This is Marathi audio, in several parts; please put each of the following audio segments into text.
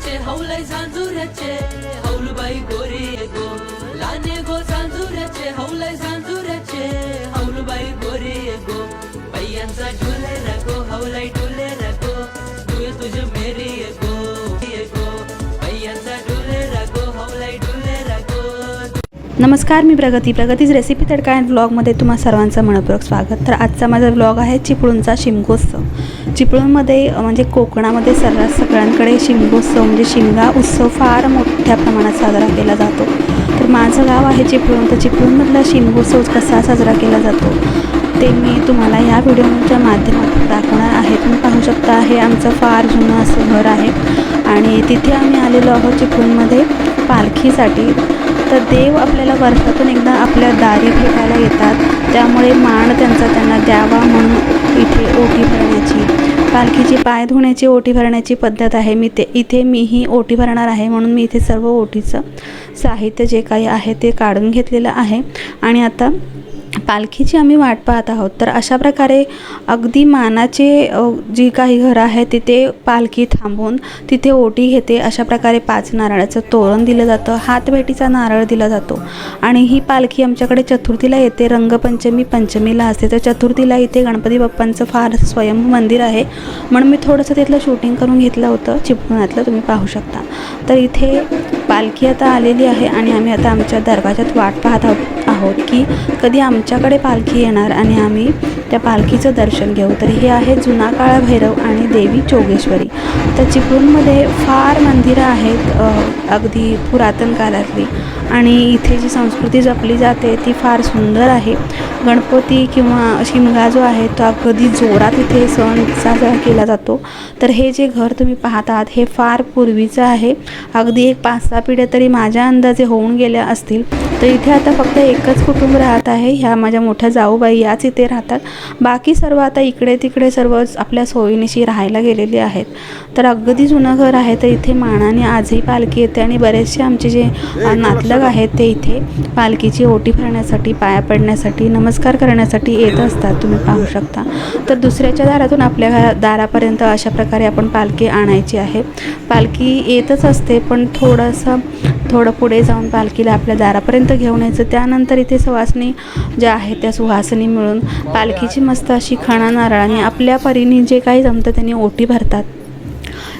गोरेचे हौलै झांजुऱ्याचे हौलबाई गोरे गो। लाने गो झांजुऱ्याचे हौलै झांजुऱ्याचे हौलबाई गोरे गो। बैयांचा डुलरा गो हौलै डुल नमस्कार मी प्रगती. प्रगतीच रेसिपी तडका अँड ब्लॉगमध्ये तुम्हा सर्वांचं मनपूर्वक स्वागत. तर आजचा माझा ब्लॉग आहे चिपळूणचा शिमगोत्सव. चिपळूणमध्ये म्हणजे कोकणामध्ये सर्रास सगळ्यांकडे शिमगोत्सव म्हणजे शिमगा उत्सव फार मोठ्या प्रमाणात साजरा केला जातो. तर माझं गाव आहे चिपळूण. तर चिपळूणमधला शिमगोत्सव कसा साजरा केला जातो ते मी तुम्हाला ह्या व्हिडिओच्या माध्यमातून दाखवणार आहे. तुम्ही पाहू शकता हे आमचं फार जुनं असं घर आहे. आणि तिथे आम्ही आलेलो आहोत चिपळूणमध्ये पालखीसाठी. तर देव आपल्याला वर्षातून एकदा आपल्या दारी भेटायला येतात. त्यामुळे मान त्यांचा त्यांना द्यावा म्हणून इथे ओटी भरण्याची. पालखीची पाय धुण्याची ओटी भरण्याची पद्धत आहे मी ते इथे मीही ओटी भरणार आहे म्हणून मी इथे सर्व ओटीचं साहित्य जे काही आहे ते काढून घेतलेलं आहे. आणि आता पालखीची आम्ही वाट पाहत आहोत. तर अशा प्रकारे अगदी मानाचे जी काही घरं आहेत तिथे पालखी थांबून तिथे ओटी घेते. अशा प्रकारे पाच नारळाचं तोरण दिलं जातं हातभेटीचा नारळ दिला जातो आणि ही पालखी आमच्याकडे चतुर्थीला येते. रंगपंचमी पंचमीला असते. तर चतुर्थीला इथे गणपती बाप्पांचं फार स्वयंभू मंदिर आहे. म्हणून मी थोडंसं तिथलं शूटिंग करून घेतलं होतं. चिपळुणातलं तुम्ही पाहू शकता. तर इथे पालखी आता आलेली आहे आणि आम्ही आता आमच्या दरवाजात वाट पाहत आहोत आहोत की कधी आमच्याकडे पालखी येणार आणि आम्ही त्या पालखीचं दर्शन घेऊ. तर हे आहे जुना काळा भैरव आणि देवी चोगेश्वरी. तर चिपळूणमध्ये फार मंदिरं आहेत अगदी पुरातन काळातली. आणि इथे जी संस्कृती जपली जाते ती फार सुंदर आहे. गणपती किंवा शिमगा जो आहे तो अगदी जोरात इथे सण साजरा केला जातो. तर हे जे घर तुम्ही पाहत आहात हे फार पूर्वीचं आहे. अगदी एक पाच सहा पिढ्या तरी माझ्या अंदाजे होऊन गेल्या असतील. तर इथे आता फक्त एकच कुटुंब राहत आहे. ह्या माझ्या मोठ्या जाऊबाई याच इथे राहतात. बाकी सर्व आता इकडे तिकडे सर्व आपल्या सोयीनिशी राहायला गेलेली आहेत. तर अगदी जुनं घर आहे. तर इथे मानाने आजही पालखी येते आणि बरेचसे आमचे जे नातलग आहेत ते इथे पालखीची ओटी भरण्यासाठी पाया पडण्यासाठी नमस्कार करण्यासाठी येत असतात. तुम्ही पाहू शकता. तर दुसऱ्याच्या दारातून आपल्या घरा दारापर्यंत अशा प्रकारे आपण पालखी आणायची आहे. पालखी येतच असते पण थोडंसं थोडं पुढे जाऊन पालखीला आपल्या दारापर्यंत घेऊन यायचं. त्यानंतर इथे सुवासनी ज्या आहेत त्या सुहासनी मिळून पालखीची मस्त अशी खणा नारळाने आपल्या परीने जे काही जमतं त्यांनी ओटी भरतात.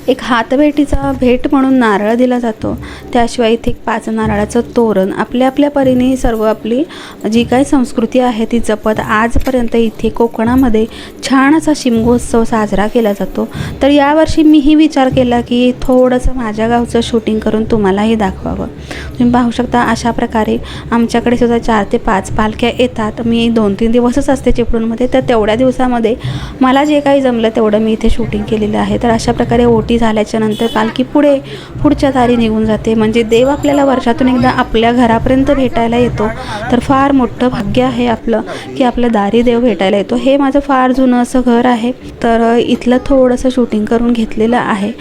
एक हातभेटीचा भेट म्हणून नारळ दिला जातो. त्याशिवाय इथे एक पाच नारळाचं तोरण. आपल्या आपल्या परीने सर्व आपली जी काही संस्कृती आहे ती जपत आजपर्यंत इथे कोकणामध्ये छान असा शिमगोत्सव साजरा केला जातो. तर यावर्षी मीही विचार केला की थोडंसं माझ्या गावचं शूटिंग करून तुम्हालाही दाखवावं. तुम्ही पाहू शकता अशा प्रकारे आमच्याकडे सुद्धा चार ते पाच पालख्या येतात. मी दोन तीन दिवसच असते चिपळूणमध्ये तर तेवढ्या दिवसामध्ये मला जे काही जमलं तेवढं मी इथे शूटिंग केलेलं आहे. तर अशा प्रकारे ओटी झाल्याच्यानंतर पालखी पुढे पुढच्या दारी निघून जाते. म्हणजे देव आपल्याला वर्षातून एकदा आपल्या घरापर्यंत भेटायला येतो. तर फार मोठं भाग्य आहे आपलं की आपलं दारी देव भेटायला येतो. हे माझं फार जुनं असं घर आहे. तर इथलं थोडंसं शूटिंग करून घेतलेलं आहे.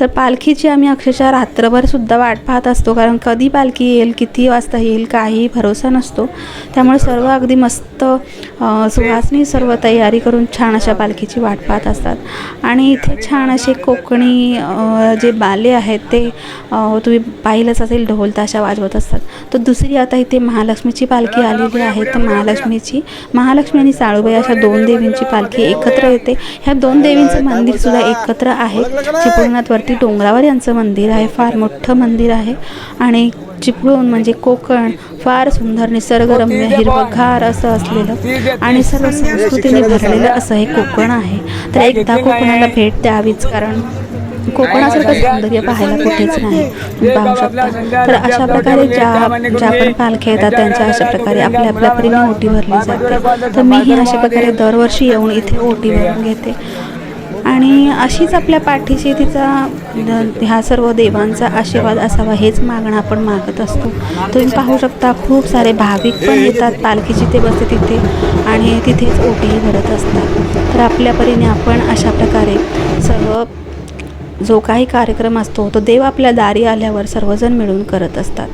तर पालखीची आम्ही अक्षरशः रात्रभर सुद्धा वाट पाहत असतो. कारण कधी पालखी येईल किती वाजता येईल काही भरोसा नसतो. त्यामुळे सर्व अगदी मस्त सुहासनी सर्व तयारी करून छान अशा पालखीची वाट पाहत असतात. आणि इथे छान असे कोकणी आणि जे बाले आहेत ते तुम्ही पाहिलंच असेल ढोल ताशा वाजवत असतात. तर दुसरी आता इथे महालक्ष्मीची पालखी आलेली आहे. तर महालक्ष्मीची महालक्ष्मी आणि साळूबाई अशा दोन देवींची पालखी एकत्र येते. ह्या दोन देवींचं मंदिरसुद्धा एकत्र आहे. चिपळूणातवरती डोंगरावर यांचं मंदिर आहे. फार मोठं मंदिर आहे. आणि चिपळूण म्हणजे कोकण. फार सुंदर निसर्गरम्य हिरवगार असं असलेलं आणि सर्व संस्कृतीने भरलेलं असं हे कोकण आहे. तर एकदा कोकणाला भेट द्यावीच कारण कोकणासारखं सौंदर्य पाहायला कुठेच नाही. तुम्ही पाहू शकता. तर अशा प्रकारे ज्या ज्या पण पालख्या येतात त्यांच्या अशा प्रकारे आपल्या आपल्या परीने ओटी भरली जाते. तर मीही अशा प्रकारे दरवर्षी येऊन इथे ओटी भरून घेते. आणि अशीच आपल्या पाठीशी तिचा ह्या सर्व देवांचा आशीर्वाद असावा हेच मागणं आपण मागत असतो. तुम्ही पाहू शकता खूप सारे भाविक पण येतात पालखी जिथे बसते तिथे आणि तिथेच ओटीही भरत असतात. तर आपल्या परीने आपण अशा प्रकारे सर्व जो काही कार्यक्रम असतो तो देव आपल्या दारी आल्यावर सर्वजण मिळून करत असतात.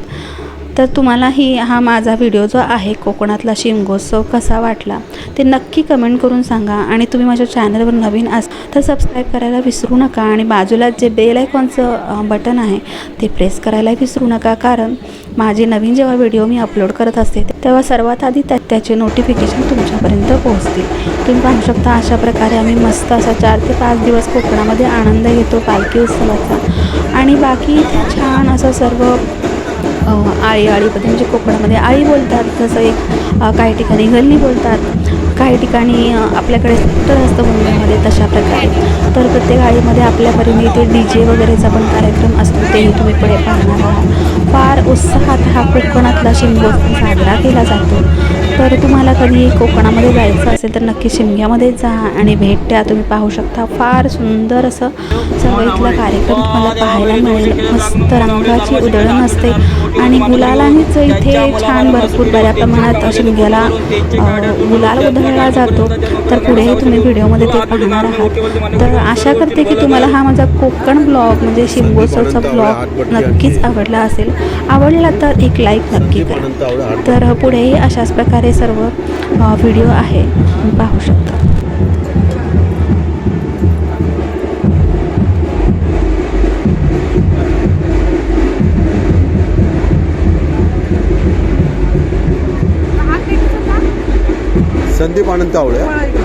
तर तुम्हालाही हा माझा व्हिडिओ जो आहे कोकणातला शिमगोत्सव कसा वाटला ते नक्की कमेंट करून सांगा. आणि तुम्ही माझ्या चॅनलवर नवीन अस तर सबस्क्राईब करायला विसरू नका. आणि बाजूला जे बेल आयकॉनचं बटन आहे ते प्रेस करायला विसरू नका. कारण माझे नवीन जेव्हा व्हिडिओ मी अपलोड करत असते तेव्हा सर्वात आधी त्या त्याचे नोटिफिकेशन तुमच्यापर्यंत पोहोचतील. तुम्ही पाहू शकता अशा प्रकारे आम्ही मस्त असा चार ते पाच दिवस कोकणामध्ये आनंद घेतो पालखी उत्सवाचा. आणि बाकी इथे छान असं सर्व आळी आळीमध्ये म्हणजे कोकणामध्ये आळी बोलतात. तसं एक काही ठिकाणी गल्ली बोलतात. काही ठिकाणी आपल्याकडे तर असतं मुंबईमध्ये तशा प्रकारे. तर प्रत्येक आळीमध्ये आपल्यापर्यंत इथे डी जे वगैरेचा पण कार्यक्रम असतो तेही तुम्ही पुढे पाहणार आहात. फार उत्साहात हा कोकणातला शिमगोत्सव साजरा केला जातो. तर तुम्हाला कधी कोकणामध्ये जायचं असेल तर नक्की शिमग्यामध्ये जा आणि भेट द्या. तुम्ही पाहू शकता फार सुंदर असं सर्व इथला कार्यक्रम तुम्हाला पाहायला मिळेल. मस्त रंगाची उधळण असते आणि गुलालानेच इथे छान भरपूर बऱ्या प्रमाणात शिमग्याला गुलाल उधळला जातो. तर पुढेही तुम्ही व्हिडिओमध्ये ते पाहणार आहात. तर आशा करते की तुम्हाला हा माझा कोकण ब्लॉग म्हणजे शिमगोत्सवचा ब्लॉग नक्कीच आवडला असेल. आवडला तर एक लाईक नक्की करा. तर पुढेही अशाच प्रकारे सर्व व्हिडिओ आहे. पाहू शकता. संदीप आनंद तावडे.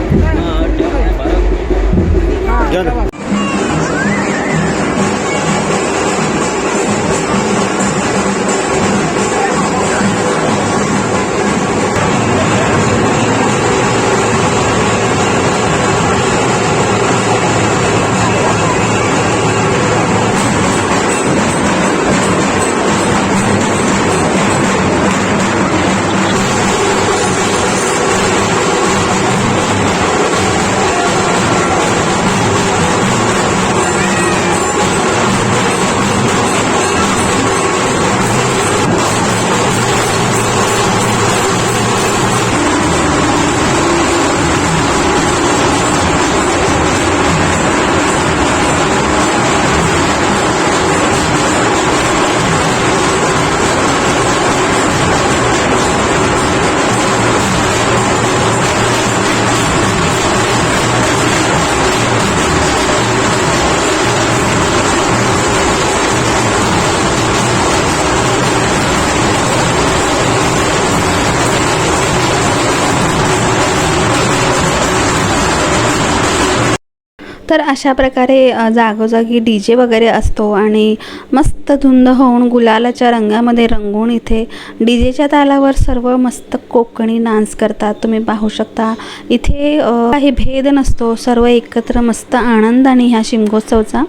तर अशा प्रकारे जागोजागी डी जे वगैरे असतो आणि मस्त धुंद होऊन गुलालाच्या रंगामध्ये रंगून इथे डी जेच्या तालावर सर्व मस्त कोकणी डान्स करतात. तुम्ही पाहू शकता. इथे काही भेद नसतो. सर्व एकत्र मस्त आनंद आणि ह्या शिमगोत्सवचा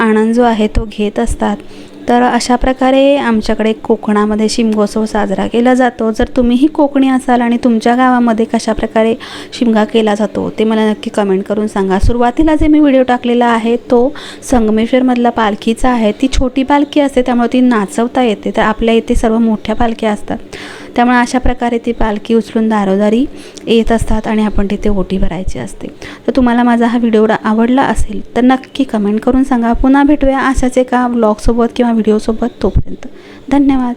आनंद जो आहे तो घेत असतात. तर अशा प्रकारे आमच्याकडे कोकणामध्ये शिमगोत्सव साजरा केला जातो. जर तुम्हीही कोकणी असाल आणि तुमच्या गावामध्ये कशा प्रकारे शिमगा केला जातो ते मला नक्की कमेंट करून सांगा. सुरुवातीला जे मी व्हिडिओ टाकलेला आहे तो संगमेश्वरमधला पालखीचा आहे. ती छोटी पालखी असते त्यामुळे ती नाचवता येते. तर आपल्या इथे सर्व मोठ्या पालख्या असतात. त्यामुळे अशा प्रकारे ती पालखी उचलून दारोदारी येत असतात आणि आपण तिथे ओटी भरायची असते. तर तुम्हाला माझा हा व्हिडिओ आवडला असेल तर नक्की कमेंट करून सांगा. पुन्हा भेटूया अशाच एका ब्लॉगसोबत किंवा व्हिडिओसोबत तोपर्यंत. धन्यवाद.